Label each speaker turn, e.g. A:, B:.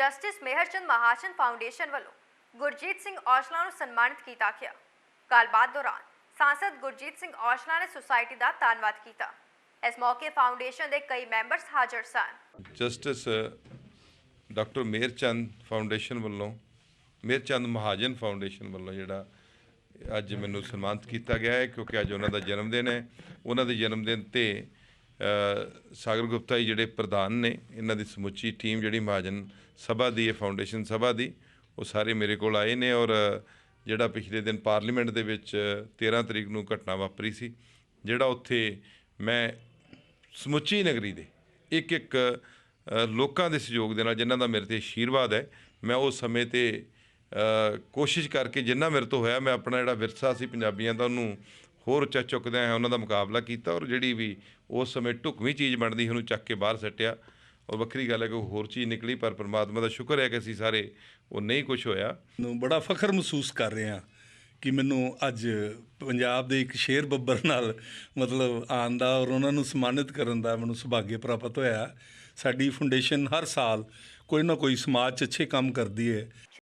A: Justice ਮੇਹਰਚੰਦ Mahajan foundation ਵੱਲੋਂ ਗੁਰਜੀਤ ਸਿੰਘ ਔਜਲਾ ਨੂੰ ਸਨਮਾਨਿਤ ਕੀਤਾ ਗਿਆ। ਗੱਲਬਾਤ ਦੌਰਾਨ ਸਾਂਸਦ ਗੁਰਜੀਤ ਸਿੰਘ ਔਜਲਾ ਨੇ ਸੁਸਾਇਟੀ ਦਾ ਧੰਨਵਾਦ ਕੀਤਾ। ਇਸ ਮੌਕੇ ਫਾਊਂਡੇਸ਼ਨ ਦੇ ਕਈ ਮੈਂਬਰਸ ਹਾਜ਼ਰ ਸਨ।
B: ਜਸਟਿਸ ਡਾਕਟਰ ਮੇਰਚੰਦ ਫਾਊਂਡੇਸ਼ਨ ਵੱਲੋਂ ਮੇਰਚੰਦ ਮਹਾਜਨ ਫਾਊਂਡੇਸ਼ਨ ਵੱਲੋਂ ਜਿਹੜਾ ਅੱਜ ਮੈਨੂੰ ਸਨਮਾਨਿਤ ਕੀਤਾ ਗਿਆ ਹੈ, ਕਿਉਂਕਿ ਅੱਜ ਉਹਨਾਂ ਦਾ ਜਨਮ ਦਿਨ ਹੈ। ਉਹਨਾਂ ਦੇ ਜਨਮ ਦਿਨ ਤੇ ਸਾਗਰ ਗੁਪਤਾ ਜੀ ਜਿਹੜੇ ਪ੍ਰਧਾਨ ਨੇ, ਇਹਨਾਂ ਦੀ ਸਮੁੱਚੀ ਟੀਮ ਜਿਹੜੀ ਮਹਾਜਨ ਸਭਾ ਦੀ ਹੈ ਫਾਊਂਡੇਸ਼ਨ ਸਭਾ ਦੀ, ਉਹ ਸਾਰੇ ਮੇਰੇ ਕੋਲ ਆਏ ਨੇ ਔਰ ਜਿਹੜਾ ਪਿਛਲੇ ਦਿਨ ਪਾਰਲੀਮੈਂਟ ਦੇ ਵਿੱਚ 13 ਤਰੀਕ ਨੂੰ ਘਟਨਾ ਵਾਪਰੀ ਸੀ, ਜਿਹੜਾ ਉੱਥੇ ਮੈਂ ਸਮੁੱਚੀ ਨਗਰੀ ਦੇ ਇੱਕ ਇੱਕ ਲੋਕਾਂ ਦੇ ਸਹਿਯੋਗ ਦੇ ਨਾਲ ਜਿਨ੍ਹਾਂ ਦਾ ਮੇਰੇ ਤੇ ਆਸ਼ੀਰਵਾਦ ਹੈ, ਮੈਂ ਉਸ ਸਮੇਂ ਤੇ ਕੋਸ਼ਿਸ਼ ਕਰਕੇ ਜਿੰਨਾ ਮੇਰੇ ਤੋਂ ਹੋਇਆ, ਮੈਂ ਆਪਣਾ ਜਿਹੜਾ ਵਿਰਸਾ ਸੀ ਪੰਜਾਬੀਆਂ ਦਾ, ਉਹਨੂੰ ਹੋਰ ਉੱਚਾ ਚੁੱਕਦਿਆਂ ਹੈ ਉਹਨਾਂ ਦਾ ਮੁਕਾਬਲਾ ਕੀਤਾ ਔਰ ਜਿਹੜੀ ਵੀ ਉਸ ਸਮੇਂ ਢੁਕਵੀਂ ਚੀਜ਼ ਬਣਦੀ ਸੀ ਉਹਨੂੰ ਚੱਕ ਕੇ ਬਾਹਰ ਸੱਟਿਆ। ਔਰ ਵੱਖਰੀ ਗੱਲ ਹੈ ਕਿ ਹੋਰ ਚੀਜ਼ ਨਿਕਲੀ, ਪਰ ਪਰਮਾਤਮਾ ਦਾ ਸ਼ੁਕਰ ਹੈ ਕਿ ਅਸੀਂ ਸਾਰੇ ਉਹ ਨਹੀਂ ਕੁਝ ਹੋਇਆ।
C: ਨੂੰ ਬੜਾ ਫਖਰ ਮਹਿਸੂਸ ਕਰ ਰਹੇ ਹਾਂ ਕਿ ਮੈਨੂੰ ਅੱਜ ਪੰਜਾਬ ਦੇ ਇੱਕ ਸ਼ੇਰ ਬੱਬਰ ਨਾਲ ਮਤਲਬ ਆਉਣ ਦਾ ਔਰ ਉਹਨਾਂ ਨੂੰ ਸਨਮਾਨਿਤ ਕਰਨ ਦਾ ਮੈਨੂੰ ਸੁਭਾਗੇ ਪ੍ਰਾਪਤ ਹੋਇਆ। ਸਾਡੀ ਫਾਊਂਡੇਸ਼ਨ ਹਰ ਸਾਲ ਕੋਈ ਨਾ ਕੋਈ ਸਮਾਜ 'ਚ ਅੱਛੇ ਕੰਮ ਕਰਦੀ ਹੈ।